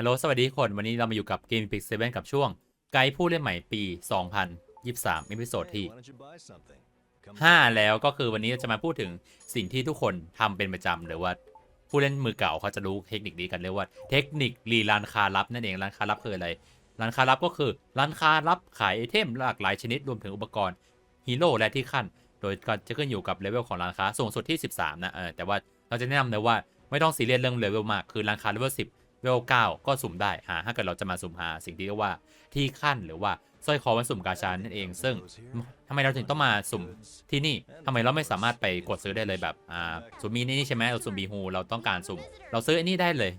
ฮัลโหล สวัสดีคน วันนี้เรามาอยู่กับเกม Pix 7กับช่วง ไกด์ผู้เล่นใหม่ปี 2023เอพิโซดที่ 5 แล้วก็คือวันนี้จะมาพูดถึงสิ่งที่ทุกคนทำเป็นประจำหรือว่า ผู้เล่นมือเก่าเขาจะรู้เทคนิคนี้กันเรียกว่าเทคนิครีร้านค้าลับนั่นเอง ร้านค้าลับคืออะไร ร้านค้าลับก็คือร้านค้าลับขายไอเทมหลากหลายชนิดรวมถึงอุปกรณ์ฮีโร่และที่ขั้น โดยก็จะขึ้นอยู่กับเลเวลของร้านค้า สูงสุดที่ 13 นะ เออ แต่ว่าเราจะแนะนำเลยว่าไม่ต้องซีเรียสเรื่องเลเวลมาก คือร้านค้าเลเวล10 เวลเวล9ก็สุ่มได้หาถ้าเกิดเราจะมาสุ่มหาสิ่งที่เรียกว่าที่ขั้นหรือว่าสร้อยคอวันสุ่มกาชานั่นเอง ซึ่งทำไมเราถึงต้องมาสุ่มที่นี่ทำไมเราไม่สามารถไปกดซื้อได้เลยแบบอ่าสุ่มมีนี่ใช่ไหมเราสุ่มบีฮูเราต้องการสุ่ม เราซื้อไอันนี้ได้เลย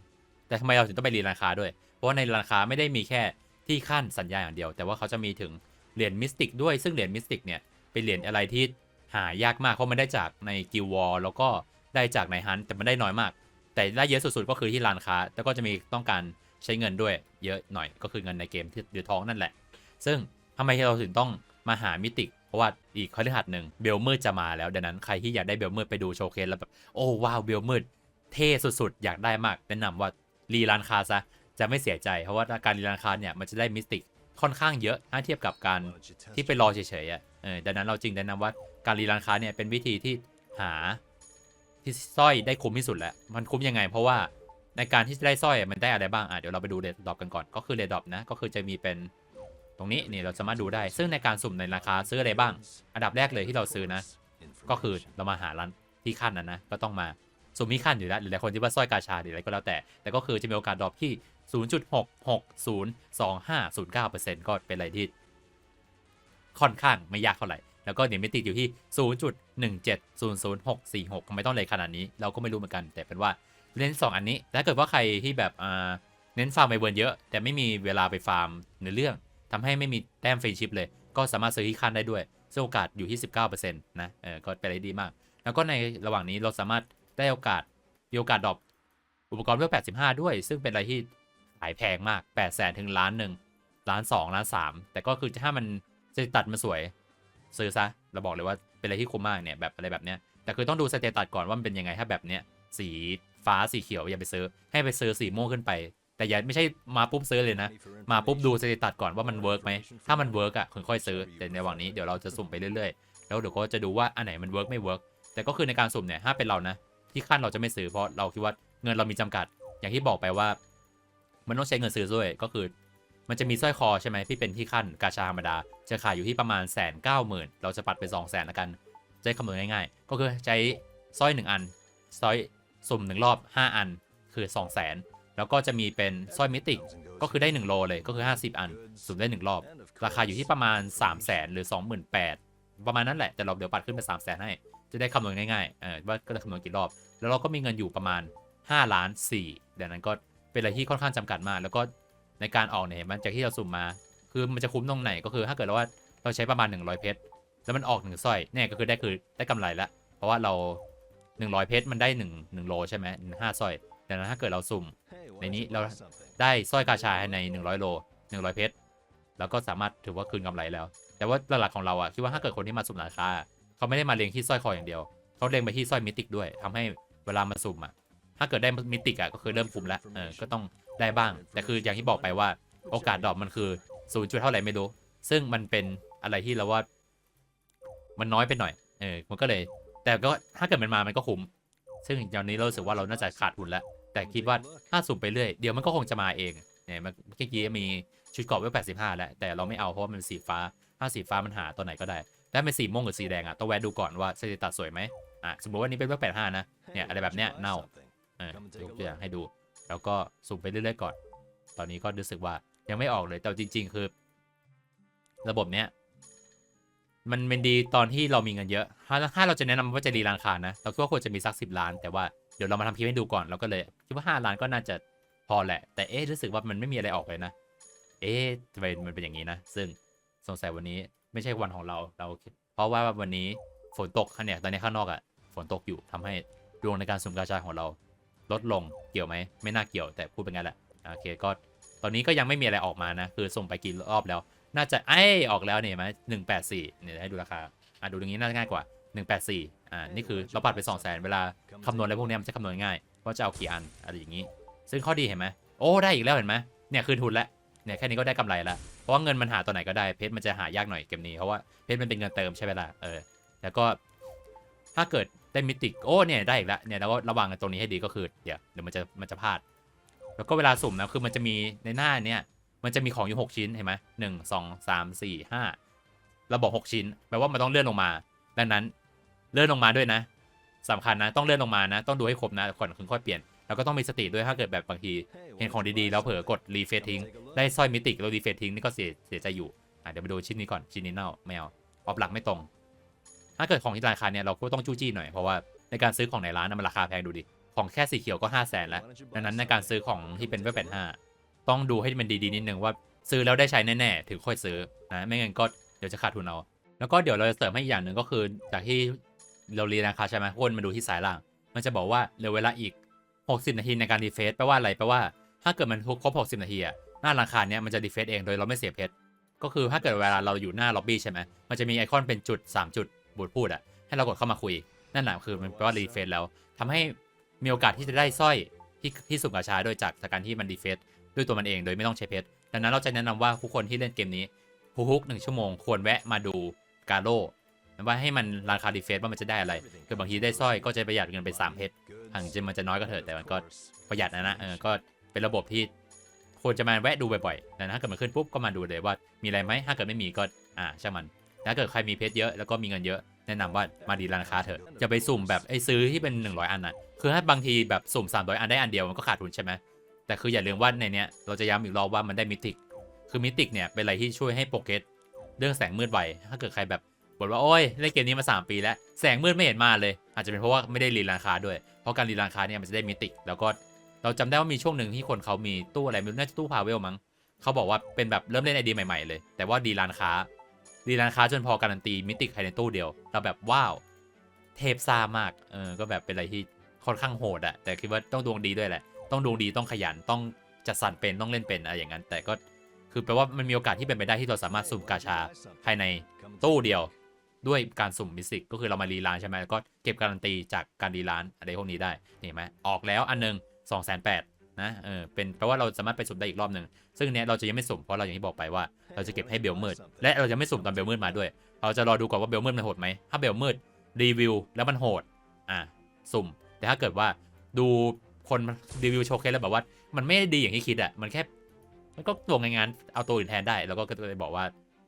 แต่ทำไมเราถึงต้องไปรียนราคาด้วย เพราะว่าในราคาไม่ได้มีแค่ที่ขั้นสัญญาอย่างเดียว แต่ว่าเขาจะมีถึงเหรียญมิสติกด้วยซึ่งเหรียญมิสติกเนี่ยเป็นเหรียญอะไรที่หายากมากเพราะมันได้จากในกิลวอลแล้วก็ได้จากในฮันแต่มันได้น้อยมาก แต่ได้เยอะสุดๆก็คือที่ร้านค้า แล้วก็จะมีต้องการใช้เงินด้วยเยอะหน่อยก็คือเงินในเกมที่เดือท้องนั่นแหละ ซึ่งทำไมเราถึงต้องมาหามิติเพราะว่าอีกคฤหัสถ์หนึ่งเบลมืดจะมาแล้วดังนั้นใครที่อยากได้เบลมืดไปดูโชว์เคสแล้วแบบโอ้ว้าวเบลมืดเท่สุดๆ อยากได้มากแนะนำว่ารีร้านค้าซะจะไม่เสียใจเพราะว่าการรีร้านค้าเนี่ยมันจะได้มิติค่อนข้างเยอะถ้าเทียบกับการที่ไปรอเฉยๆอะเออดังนั้นเราจึงแนะนำว่าการรีร้านค้าเนี่ยเป็นวิธีที่หา ที่สร้อยได้คุ้มที่สุดแหละมันคุ้มยังไง เพราะว่าในการที่จะได้สร้อยมันได้อะไรบ้างอะเดี๋ยวเราไปดูเรดดอปกันก่อนก็คือเรดดอปนะก็คือจะมีเป็นตรงนี้นี่เราสามารถดูได้ ซึ่งในการสุ่มในราคาซื้ออะไรบ้าง อันดับแรกเลยที่เราซื้อนะ ก็คือเรามาหาร้านที่ขั้นนั้นนะก็ต้องมาสุ่มที่ขั้นอยู่แล้วหรือหลายคนที่ว่าสร้อยกาชาหรืออะไรก็แล้วแต่ แต่ก็คือจะมีโอกาสดรอปที่ 0.6602509%ก็เป็นอะไรที่ค่อนข้างไม่ยากเท่าไหร่ แล้วก็เนี่ยมิติอยู่ที่ 0.1700646ทำไมต้องเลยขนาดนี้ เราก็ไม่รู้เหมือนกัน แต่เป็นว่าเล่น 2 อันนี้ ถ้าเกิดว่าใครที่แบบอ่าเน้นฟาร์มไปเวิร์นเยอะ แต่ไม่มีเวลาไปฟาร์มในเรื่องทำให้ไม่มีแต้มฟรีชิพเลย ก็สามารถซื้อที่ขั้นได้ด้วยซึ่งโอกาสอยู่ที่ 19%นะเออก็เป็นอะไรดีมาก แล้วก็ในระหว่างนี้เราสามารถได้โอกาสมีโอกาสดรอปอุปกรณ์เวล85 ด้วย ซึ่งเป็นอะไรที่ขายแพงมาก 8 0 0 0 0ถึงล้านหนึ่งล้าน2ล้าน3แต่ก็คือถ้ามันจะตัดมาสวย ซื้อซะเราบอกเลยว่าเป็นอะไรที่คุ้มมากเนี่ยแบบอะไรแบบเนี้ยแต่คือต้องดูสเตตัสก่อนว่ามันเป็นยังไงถ้าแบบเนี้ยสีฟ้าสีเขียวอย่าไปซื้อ ให้ไปซื้อสีม่วงขึ้นไป แต่อย่าไม่ใช่มาปุ๊บซื้อเลยนะ มาปุ๊บดูสเตตัสก่อนว่ามันเวิร์กไหมถ้ามันเวิร์กอะค่อยๆซื้อแต่ในระหว่างนี้เดี๋ยวเราจะสุ่มไปเรื่อยๆแล้วเดี๋ยวก็จะดูว่าอันไหนมันเวิร์กไม่เวิร์กแต่ก็คือในการสุ่มเนี่ยถ้าเป็นเรานะ ที่ขั้นเราจะไม่ซื้อเพราะเราคิดว่าเงินเรามีจำกัด อย่างที่บอกไปว่า มันต้องใช้เงินซื้อด้วยก็คือ มันจะมีสร้อยคอใช่ไหมที่เป็นที่ขั้นกาชาธรรมดา จะขายอยู่ที่ประมาณแสนเก้าหมื่นเราจะปัดไปสองแสนละกันจะได้คำนวณง่ายๆ ก็คือใช้สร้อยหนึ่งอันสร้อยสุ่มหนึ่งรอบ5อันคือ2 0 0แสนแล้วก็จะมีเป็นสร้อยมิติกก็คือได้1โลเลยก็คือ 50 อัน สุ่มได้ 1 รอบ ราคาอยู่ที่ประมาณ 3 0 0แสนหรือ 28,000 ประมาณนั้นแหละ แต่เราเดี๋ยวปัดขึ้นไป3 0 0แสนให้ จะได้คำนวณง่ายๆเออว่าก็จะคำนวณกี่รอบ แล้วเราก็มีเงินอยู่ประมาณ5ล้าน4ดังนั้นก็เป็นอะไรที่ค่อนข้างจำกัดมาก แล้วก็ ในการออกเนี่ยมันจากที่เราสุ่มมา คือมันจะคุ้มตรงไหนก็คือถ้าเกิดว่าเราใช้ประมาณ 100 เพชรแล้วมันออกหนึ่งสร้อยเนี่ยก็คือได้คือได้กำไรละเพราะว่าเรา 100 เพชรมันได้1 1โลใช่ไหมห้าสร้อยดังนั้นถ้าเกิดเราสุ่มในนี้เราได้สร้อยกาชาใน 100 โล 100 เพชรแล้วก็สามารถถือว่าคืนกำไรแล้ว แต่ว่าหลักๆของเราอะคิดว่าถ้าเกิดคนที่มาสุ่มราคาเขาไม่ได้มาเล็งที่สร้อยคออย่างเดียวเขาเล็งไปที่สร้อยมิติกด้วยทำให้เวลามาสุ่มอะ ถ้าเกิดได้มิติกอะก็คือเริ่มคุ้มแล้วเออก็ต้องได้บ้าง แต่คืออย่างที่บอกไปว่าโอกาสดรอปมันคือศูนย์จุดเท่าไหร่ไม่รู้ ซึ่งมันเป็นอะไรที่เราว่า มันน้อยไปหน่อย เออ มันก็เลย แต่ก็ถ้าเกิดมันมามันก็คุ้ม ซึ่งตอนนี้เรารู้สึกว่าเราน่าจะขาดทุนแล้ว แต่คิดว่าถ้าสุ่มไปเรื่อย เดี๋ยวมันก็คงจะมาเอง เนี่ยเมื่อกี้มีชุดกราะเวล85 แล้ว แต่เราไม่เอาเพราะมันสีฟ้า ถ้าสีฟ้ามันหาตัวไหนก็ได้แต่ถ้าเป็นสีม่วงหรือสีแดงอะต้องแวะดูก่อนว่าสเตตัสสวยไหมอะ สมมติว่านี้เป็นเวล85 นะ เนี่ยอะไรแบบเนี้ยเน่าเออ ยกตัวอย่างให้ดู แล้วก็สุ่มไปเรื่อยๆก่อน ตอนนี้ก็รู้สึกว่ายังไม่ออกเลย แต่จริง ๆ คือ ระบบเนี้ยมันเป็นดีตอนที่เรามีเงินเยอะ ถ้าถ้าเราจะแนะนำว่าจะรีร้านค้านะ เราคิดว่าควรจะมีสักสิบล้าน แต่ว่าเดี๋ยวเรามาทำคลิปให้ดูก่อน เราก็เลยคิดว่าห้าล้านก็น่าจะพอแหละ แต่เอ๊ะรู้สึกว่ามันไม่มีอะไรออกเลยนะ เอ๊ะทำไมมันเป็นอย่างนี้นะ ซึ่งสงสัยวันนี้ไม่ใช่วันของเรา เราคิดเพราะว่าวันนี้ฝนตกค่ะเนี่ย ตอนนี้ข้างนอกอะ่ะ ฝนตกอยู่ทำให้ดวงในการสุ่มกาชาของเรา ลดลงเกี่ยวไหมไม่น่าเกี่ยวแต่พูดเป็นงั้นแหละโอเคก็ตอนนี้ก็ยังไม่มีอะไรออกมานะ คือส่งไปกี่รอบแล้ว น่าจะไอ้ยออกแล้วเนี่ยไหมหนึ่งแปดสี่เนี่ยให้ดูราคาอะดูตรงนี้น่าจะง่ายกว่า 184 อ่า นี่คือเราปัดไป 2 0 0 0 0 0 เวลาคำนวณอะไรพวกนี้มันจะคำนวณง่าย ว่าจะเอากี่อันอะไรอย่างนี้ ซึ่งข้อดีเห็นไหมโอ้ ได้อีกแล้วเห็นไหมเนี่ยคืนทุนแล้วเนี่ยแค่นี้ก็ได้กำไรแล้วเพราะว่าเงินมันหาตัวไหนก็ได้ เพชรมันจะหายากหน่อยเกมนี้ เพราะว่าเพชรมันเป็นเงินเติมใช่ไหมล่ะ เออ แล้วก็ถ้าเกิด ได้มิติกโอ้เนี่ยได้อีกแล้วเนี่ยแล้วก็ระวังกันตรงนี้ให้ดีก็คือเดี๋ยวเดี๋ยวมันจะมันจะพลาด แล้วก็เวลาสุ่มนะคือมันจะมีในหน้าเนี่ยมันจะมีของอยู่หกชิ้นเห็นไหมหนึ่งสองสามสี่ห้าเราบอกหกชิ้นแปลว่ามันต้องเลื่อนลงมา ดังนั้นเลื่อนลงมาด้วยนะสำคัญนะต้องเลื่อนลงมานะ ต้องดูให้ครบนะก่อนถึงค่อยเปลี่ยนแล้วก็ต้องมีสติด้วยถ้าเกิดแบบบางที เห็นของดีๆ แล้วเผลอกดรีเฟซทิ้งได้สร้อยมิติกแล้วรีเฟซทิ้งนี่ก็เสียเสียใจอยู่อะเดี๋ยวไปดูชิ้นนี้ก่อนชิ้นนี้เน่าไม่เอาออฟหลักไม่ตรง ถ้าเกิดของที่ราคาเนี่ยเราก็ต้องจู้จี้หน่อยเพราะว่าในการซื้อของในร้านนะมันราคาแพงดูดิของแค่สีเขียวก็5 0 0แสนแล้ว ดังนั้นในการซื้อของที่เป็นเว็บแปดห้าต้องดูให้มันดีๆนิดนึงว่าซื้อแล้วได้ใช้แน่ๆถึงค่อยซื้อนะไม่งั้นก็เดี๋ยวจะขาดทุนเอา แล้วก็เดี๋ยวเราจะเสริมให้อีกอย่างหนึ่งก็คือ จากที่เราเรียนราคาใช่ไหมคนมาดูที่สายล่าง มันจะบอกว่าเหลือเวลาอีก 60 นาทีในการรีเฟซแปลว่าอะไรแปลว่าถ้าเกิดมันครบ 60 นาทีอะหน้าราคาเนี้ยมันจะรีเฟซเองโดยเราไม่เสียเพชรก็คือถ้าเกิดเวลาเราอยู่หน้าล็อบบี้ใช่ไหมมันจะมีไอคอนเป็นจุด 3 จุด บูดพูดอะให้เรากดเข้ามาคุย นั่นแหละคือมันแปลว่ารีเฟซแล้วทำให้มีโอกาสที่จะได้สร้อยที่ที่สุ่มกาชาโดยจากจากการที่มันรีเฟซด้วยตัวมันเองโดยไม่ต้องใช้เพชรดังนั้นเราจะแนะนำว่าทุกคนที่เล่นเกมนี้ทุกหนึ่งชั่วโมงควรแวะมาดูกาโร่ว่าให้มันราคารีเฟซว่ามันจะได้อะไร คือบางทีได้สร้อยก็จะประหยัดเงินไป3เพชรห่างจริงมันจะน้อยก็เถอะแต่มันก็ประหยัดนะนะเออก็เป็นระบบที่ควรจะมาแวะดูบ่อยๆแต่ถ้าเกิดมันขึ้นปุ๊บก็มาดูเลยว่ามีอะไรไหมถ้าเกิดไม่มีก็อ่าช่างมัน ถ้าเกิดใครมีเพชรเยอะแล้วก็มีเงินเยอะแนะนำว่ามาดีร้านค้าเถอะจะไปสุ่มแบบไอ้ซื้อที่เป็น 100 อันน่ะคือถ้าบางทีแบบสุ่ม 300 อันได้อันเดียวมันก็ขาดทุนใช่ไหมแต่คืออย่าลืมว่าในเนี้ยเราจะย้ำอีกรอบว่ามันได้มิติกคือมิติกเนี่ยเป็นอะไรที่ช่วยให้โปรเกตเรื่องแสงมืดไวถ้าเกิดใครแบบบ่นว่าโอ้ยเล่นเกมนี้มา 3 ปีแล้วแสงมืดไม่เห็นมาเลย อาจจะเป็นเพราะว่าไม่ได้รีราคาด้วยเพราะการรีราคาเนี่ยมันจะได้มิติกแล้วก็เราจำได้ว่ามีช่วงหนึ่งที่คนเขามีตู้อะไรไม่รู้น่าจะตู้พาเวลมั้งเขาบอกว่าเป็นแบบเริ่มเล่นไอดีใหม่ๆเลย แต่ว่าดีร้านค้า ดีร้านค้าจนพอการันตีมิติภายในตู้เดียว เราแบบว้าว เทพซ่ามาก เออ ก็แบบเป็นอะไรที่ค่อนข้างโหดอะแต่คิดว่าต้องดวงดีด้วยแหละ ต้องดวงดีต้องขยันต้องจัดสรรเป็นต้องเล่นเป็นอะไรอย่างนั้น แต่ก็คือแปลว่ามันมีโอกาสที่เป็นไปได้ที่เราสามารถสุ่มกาชาภายในตู้เดียวด้วยการสุ่มมิสิกก็คือเรามารีลานใช่ไหมแล้วก็เก็บการันตีจากการรีลานอะไรพวกนี้ได้นี่เห็นไหมออกแล้วอันหนึง2องแสนแปดนะเออเป็นแปลว่าเราสามารถไปสุ่มได้อีกรอบหนึ่งซึ่งเนี้ยเราจะยังไม่สุ่มเพราะเราอย่างที่บอกไปว่า เราจะเก็บให้เบลมืดและเราจะไม่สุ่มตอนเบลมืดมาด้วย เราจะรอดูก่อนว่าเบลมืดมันโหดไหมถ้าเบลมืดรีวิวแล้วมันโหดอะสุ่ม แต่ถ้าเกิดว่าดูคนรีวิวโชว์เคสแล้วแบบว่า มันไม่ได้ดีอย่างที่คิดอะมันแค่มันก็ตัวงานๆเอาตัวอื่นแทนได้ แล้วก็เลยบอกว่า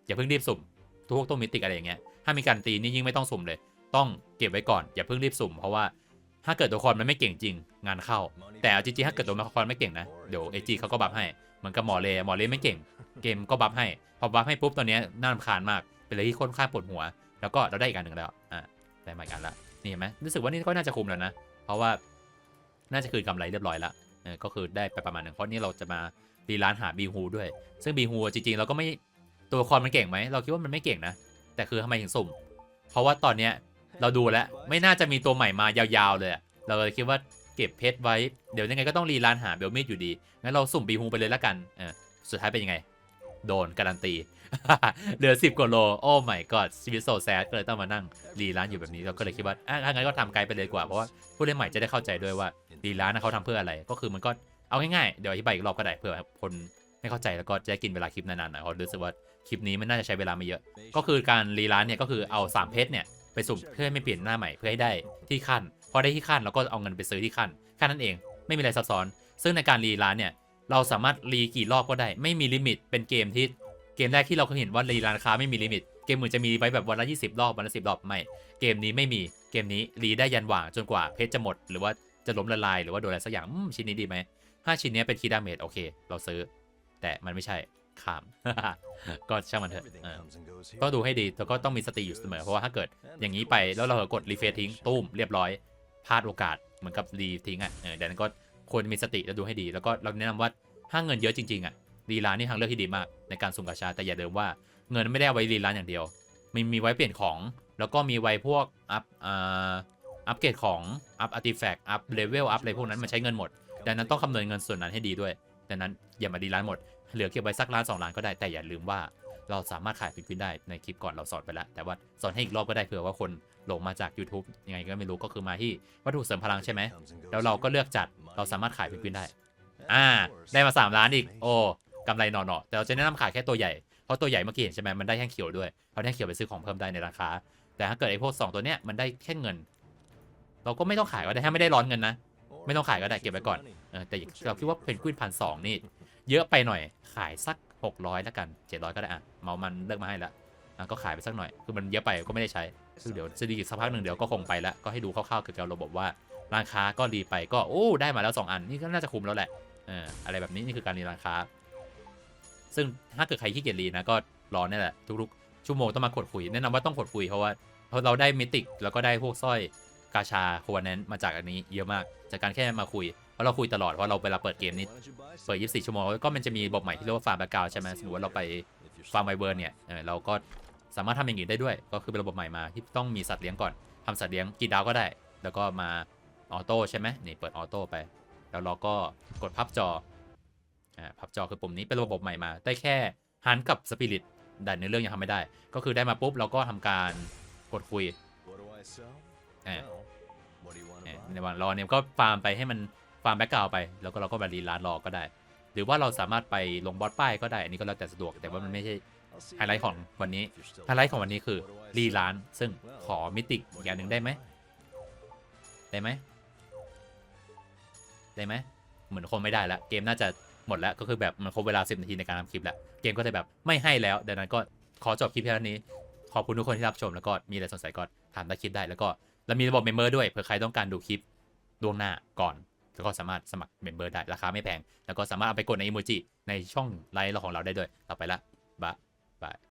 อย่าเพิ่งรีบสุ่มทุกตัวมิติอะไรอย่างเงี้ยถ้ามีการตีนี่ยิ่งไม่ต้องสุ่มเลย ต้องเก็บไว้ก่อนอย่าเพิ่งรีบสุ่มเพราะว่าถ้าเกิดตัวละครมันไม่เก่งจริง งานเข้า แต่เอาจริงๆถ้าเกิดตัวละครไม่เก่งนะเดี๋ยวเอจีเขาก็บัฟให้ เหมือนกับหมอเลหมอเลไม่เก่ง เกมก็บัฟให้ พอบัฟให้ปุ๊บตอนนี้น่ารำคาญมาก เป็นอะไรที่ค่อนข้างปวดหัว แล้วก็เราได้อีกอันหนึ่งแล้ว อ่าได้มาอีกอันละนี่เห็นไหมรู้สึกว่านี่ก็น่าจะคุมแล้วนะ เพราะว่าน่าจะคืนกำไรเรียบร้อยละเออก็คือได้ไปประมาณหนึ่งเพราะนี่เราจะมารีร้านหาบีฮูด้วย ซึ่งบีฮูจริงๆเราก็ไม่ตัวละครมันเก่งไหมเราคิดว่ามันไม่เก่งนะ แต่คือทำไมถึงสุ่ม เพราะว่าตอนเนี้ยเราดูแล้วไม่น่าจะมีตัวใหม่มายาวๆเลยเราเลยคิดว่า เก็บเพชรไว้ เดี๋ยวยังไงก็ต้องรีร้านหาเบลเมดอยู่ดี งั้นเราสุ่มบีฮูไปเลยละกันเออสุดท้ายเป็นยังไง โดนการันตี เหลือสิบกว่าโล โอ้ my god ชีวิตโซแซดก็เลยต้องมานั่งรีร้านอยู่แบบนี้ เราก็เลยคิดว่าอะถ้างั้นก็ทำไกลไปเลยกว่า เพราะว่าผู้เล่นใหม่จะได้เข้าใจด้วยว่ารีร้านเขาทำเพื่ออะไร ก็คือมันก็เอาง่ายๆ เดี๋ยวอธิบายอีกรอบก็ได้เผื่อคนไม่เข้าใจแล้วก็จะกินเวลาคลิปนานๆหน่อยเราะรู้สึกว่าคลิปนี้มันน่าจะใช้เวลาไม่เยอะ ก็คือการรีร้านเนี่ยก็คือเอา3เพชรเนี่ยไปสุ่มเพื่อให้ไม่เปลี่ยนหน้าใหม่เพื่อให้ได้ที่ขั้น พอได้ที่ขั้นเราก็เอาเงินไปซื้อที่ขั้นแค่นั้นเอง ไม่มีอะไรซับซ้อน ซึ่งในการรีร้านเนี่ยเราสามารถรีกี่รอบก็ได้ ไม่มีลิมิต เป็นเกมที่เกมแรกที่เราเคยเห็นว่ารีร้านค้าไม่มีลิมิต เกมอื่นจะมีไว้แบบวันละ 20 รอบวันละ 10 รอบไม่ เกมนี้ไม่มีเกมนี้รีได้ยันหว่างจนกว่าเพชรจะหมด หรือว่าจะล้มละลายหรือว่าโดนอะไรสักอย่างอืมชิ้นนี้ดีไหมถ้าชิ้นนี้เป็นคีดาเมจโอเค เราซื้อ แต่มันไม่ใช่ขามก็ช่างมันเถอะเออก็ดูให้ดีแต่ก็ต้องมีสติอยู่เสมอเพราะว่าถ้าเกิดอย่างนี้ไปแล้วเรากดรีเฟซทิ้งตุ้มเรียบร้อย พลาดโอกาสเหมือนกับรีทิ้งอะเออดังนั้นก็ควรมีสติแล้วดูให้ดี แล้วก็เราแนะนำว่าถ้าเงินเยอะจริงๆอะรีร้านนี่ทางเลือกที่ดีมากในการสุ่มกาชาแต่อย่าลืมว่าเงินไม่ได้ไว้รีร้านอย่างเดียวมีมีไว้เปลี่ยนของ แล้วก็มีไว้พวกอัพอ่าอัปเกรดของอัพอาร์ติแฟกต์อัพเลเวลอัพอะไรพวกนั้นมันใช้เงินหมด ดังนั้นต้องคำนวณเงินส่วนนั้นให้ดีด้วย ดังนั้นอย่ามาดีร้านหมด เหลือเก็บไว้สักล้านสองล้านก็ได้ แต่อย่าลืมว่าเราสามารถขายฟิกฟินได้ในคลิปก่อนเราสอนไปแล้ว แต่ว่าสอนให้อีกรอบก็ได้เผื่อว่าคน ลงมาจาก YouTube ยังไงก็ไม่รู้ก็คือมาที่วัตถุเสริมพลังใช่ไหม แล้วเราก็เลือกจัดเราสามารถขายฟิกฟินได้ อ่า ได้มา 3 ล้านอีก โอ้กำไรหนอๆแต่เราจะแนะนำขายแค่ตัวใหญ่ เพราะตัวใหญ่เมื่อกี้เห็นใช่ไหมมันได้แท่งเขียวด้วยเพราะแท่งเขียวไปซื้อของเพิ่มได้ในราคา แต่ถ้าเกิดไอ้พวก 2 ตัวเนี้ยมันได้แค่เงิน เราก็ไม่ต้องขายก็ได้ถ้าไม่ได้ร้อนเงินนะ ไม่ต้องขายก็ได้เก็บไว้ก่อนเออแต่เราคิดว่าเพนกวินพันสองนี่เยอะไปหน่อยขายสัก 600แล้วกัน700 ก็ได้อะเมามันเลิกมาให้ละ อะก็ขายไปสักหน่อย คือมันเยอะไปก็ไม่ได้ใช้ คือเดี๋ยวจะดีสักพักหนึ่งเดี๋ยวก็คงไปแล้วก็ให้ดูคร่าวๆเกี่ยวกับระบบว่าร้านค้าก็รีไปก็โอ้ได้มาแล้ว 2 อันนี่ก็น่าจะคุ้มแล้วแหละเอออะไรแบบนี้นี่คือการรีร้านค้า ซึ่งถ้าเกิดใครขี้เกียจรีนะก็รอเนี่ยแหละทุกๆชั่วโมงต้องมากดคุยแนะนำว่าต้องกดคุยเพราะว่าเพราะเราได้มิติกแล้วก็ได้พวกสร้อยกาชาโควแนนมาจากอันนี้เยอะมากจากการแค่มาคุยเพราะเราคุยตลอดเพราะเราเวลาเปิดเกมนี่เปิด 24 ชั่วโมงก็มันจะมีระบบใหม่ที่เรียกว่าฟาร์มแบ็กกราวใช่ไหมสมมติว่าเราไปฟาร์มไวเบิร์นเนี่ยเออเราก็ สามารถทำอย่างอื่นได้ด้วย ก็คือเป็นระบบใหม่มาที่ต้องมีสัตว์เลี้ยงก่อนทำสัตว์เลี้ยงกี่ดาวก็ได้ แล้วก็มาออโต้ใช่ไหมนี่เปิดออโต้ไป แล้วเราก็กดพับจออ่าพับจอคือปุ่มนี้เป็นระบบใหม่มา ได้แค่ฮันกับสปิริตแต่ในเรื่องยังทำไม่ได้ ก็คือได้มาปุ๊บเราก็ทำการกดคุยเออเอ่อในวันรอเนี่ยก็ฟาร์มไปให้มันฟาร์มแบ็กกราวไป แล้วก็เราก็มารีร้านรอก็ได้ หรือว่าเราสามารถไปลงบอสป้ายก็ได้ อันนี้ก็แล้วแต่สะดวก แต่ว่ามันไม่ใช่ ไฮไลท์ของวันนี้ไฮไลท์ของวันนี้คือรีร้าน ซึ่งขอมิติกอย่างหนึ่งได้ไหมได้ไหมได้ไหมเหมือนคงไม่ได้แล้วเกมน่าจะหมดแล้วก็คือแบบมันครบเวลา 10 นาทีในการทำคลิปแล้วเกมก็จะแบบไม่ให้แล้วดังนั้นก็ขอจบคลิปแค่นี้ ขอบคุณทุกคนที่รับชมแล้วก็มีอะไรสงสัยก็ถามใต้คลิปได้แล้วก็เรามีระบบเมมเบอร์ด้วยเผื่อใครต้องการดูคลิปล่วงหน้าก่อนแล้วก็สามารถสมัครเมมเบอร์ได้ราคาไม่แพง แล้วก็สามารถเอาไปกดในอีโมจิในช่องไลน์ของเราได้ด้วยต่อไปละบา ยบาย